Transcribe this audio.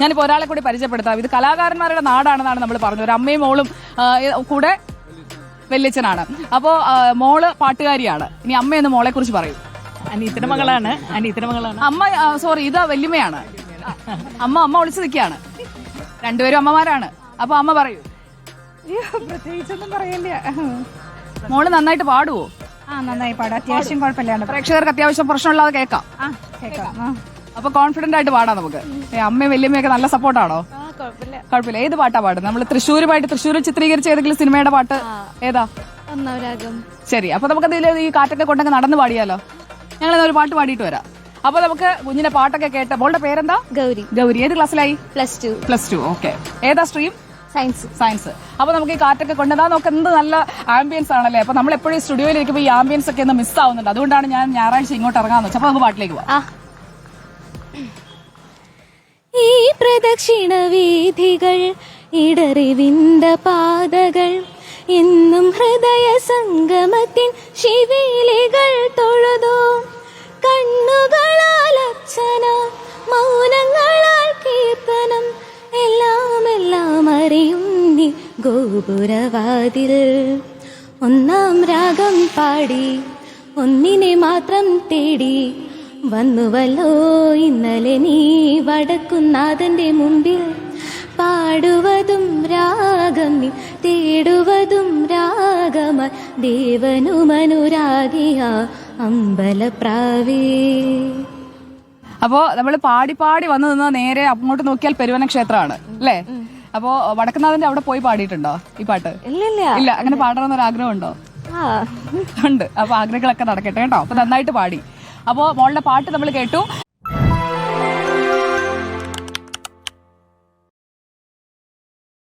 ഞാനിപ്പോ ഒരാളെ കൂടി പരിചയപ്പെടുത്താം. ഇത് കലാകാരന്മാരുടെ നാടാണെന്നാണ് നമ്മൾ പറഞ്ഞത്. ഒരു അമ്മയും മോളും കൂടെ വെല്ലിച്ചനാണ് അപ്പോൾ മോൾ പാട്ടുകാരിയാണ്. ഇനി അമ്മയെന്ന് മോളെ കുറിച്ച് പറയും. അനീത്തിന്റെ മകളാണ്. അനീത്തിന്റെ മകളാണ്. അമ്മ സോറി ഇത് വല്യമ്മയാണ്. അമ്മ അമ്മ ഒളിച്ചു നിൽക്കുകയാണ്. രണ്ടുപേരും അമ്മമാരാണ്. അപ്പൊ അമ്മ പറയൂ. പ്രത്യേകിച്ചൊന്നും പറയില്ല. മോൾ നന്നായിട്ട് പാടുവോ? ആ നന്നായി പാടാം. അത്യാവശ്യം കുഴപ്പമില്ലാണ്ട് പാടാം. പ്രേക്ഷകർക്ക് അത്യാവശ്യം പ്രശ്നമുള്ളത് കേൾക്കാം. ആ കേൾക്കാം. ആ. അപ്പൊ കോൺഫിഡന്റ് ആയിട്ട് പാടാം നമുക്ക്. അമ്മയും വല്യമ്മയൊക്കെ നല്ല സപ്പോർട്ടാണോ കുഴപ്പമില്ല ഏത് പാട്ടാ പാടുന്നത്? നമ്മൾ തൃശ്ശൂരുമായിട്ട് തൃശ്ശൂർ ചിത്രീകരിച്ച ഏതെങ്കിലും സിനിമയുടെ പാട്ട് ഏതാ? ശരി അപ്പൊ നമുക്ക് ഈ കാറ്റൊക്കെ കൊണ്ടൊക്കെ നടന്ന് പാടിയാലോ? ഞങ്ങൾ ഒരു പാട്ട് പാടിയിട്ട് വരാം. അപ്പൊ നമുക്ക് കുഞ്ഞിന്റെ പാട്ടൊക്കെ കേട്ട് മോളുടെ പേരെന്താ? ഗൗരി. ഗൗരി. ഏത് ക്ലാസ്സിലായി? Plus two. Plus two okay. ഏതാ സ്ട്രീം? സയൻസ്. സയൻസ്. അപ്പൊ നമുക്ക് ഈ കാറ്റൊക്കെ കൊണ്ടതാ നമുക്ക് എന്ത് നല്ല ആംബിയൻസ് ആണല്ലേ? അപ്പൊ നമ്മൾ എപ്പോഴും സ്റ്റുഡിയോയിൽ ഇരിക്കുമ്പോൾ ഈ ആംബിയൻസ് ഒക്കെ ഒന്ന് മിസ് ആവുന്നുണ്ട്. അതുകൊണ്ടാണ് ഞാൻ ഞായറാഴ്ച ഇങ്ങോട്ട് ഇറങ്ങാന്ന് വെച്ചാൽ അപ്പൊ നമുക്ക് പാട്ടിലേക്ക് പോവാം. ഈ പ്രദക്ഷിണ വീഥികൾ ഇടറിവിന്ത പാതകൾ എന്നും ഹൃദയ സംഗമത്തിൻ ശിവീലികൾ തൊഴുതു. കണ്ണുകളാൽ അച്ഛന മൗനങ്ങളാൽ കീർത്തനം എല്ലാം എല്ലാം അറിയും ഗോപുരവാതിൽ. ഒന്നാം രാഗം പാടി ഒന്നിനെ മാത്രം തേടി വന്നുവല്ലോ. ഇന്നലെ നീ വടക്കുന്നാഥന്റെ മുമ്പിൽ പാടുവതും രാഗം നീ തേടുവതും രാഗമ ദേവനുമനുരാഗിയ അമ്പലപ്രാവേ. അപ്പോ നമ്മൾ പാടി പാടി വന്നു നിന്ന് നേരെ അങ്ങോട്ട് നോക്കിയാൽ പെരുവന ക്ഷേത്രമാണ് അല്ലേ? അപ്പോ വടക്കുന്നാഥന്റെ അവിടെ പോയി പാടിയിട്ടുണ്ടോ ഈ പാട്ട്? ഇല്ല അങ്ങനെ പാടണമെന്നൊരു ആഗ്രഹം ഉണ്ടോ ഉണ്ട്. അപ്പൊ ആഗ്രഹങ്ങളൊക്കെ നടക്കട്ടെ കേട്ടോ. അപ്പൊ നന്നായിട്ട് പാടി. അപ്പോ മോളുടെ പാട്ട് നമ്മൾ കേട്ടു.